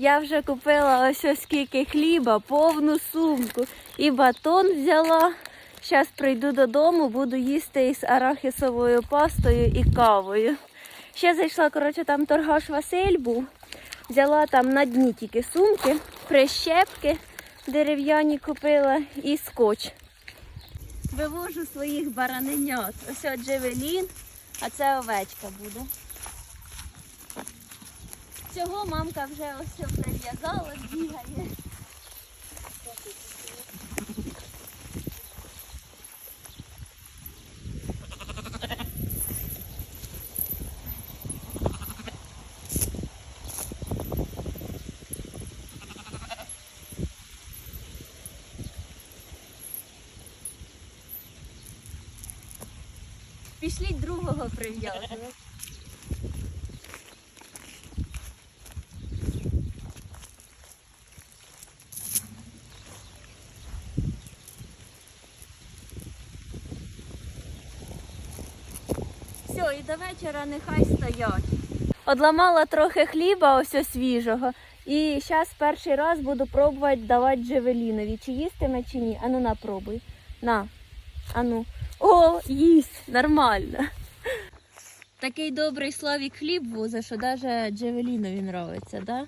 Я вже купила ось ось скільки хліба, повну сумку і батон взяла. Зараз прийду додому, буду їсти із арахісовою пастою і кавою. Ще зайшла, коротше, там торгаш Василь був. Взяла там на дні тільки сумки, прищепки дерев'яні купила і скотч. Вивожу своїх бараненят. Ось от джевелін, а це овечка буде. Цього мамка вже ось прив'язала, бігає. Пішліть другого прив'язувати. Все, і до вечора нехай стоять. Одламала трохи хліба ось свіжого. І зараз перший раз буду пробувати давати джевелінові. Чи їстиме, чи ні. Ану на пробуй. На. Ану. О, їсть, нормально. Такий добрий Славік хліб возить, що навіть Джевелінові нравиться, да?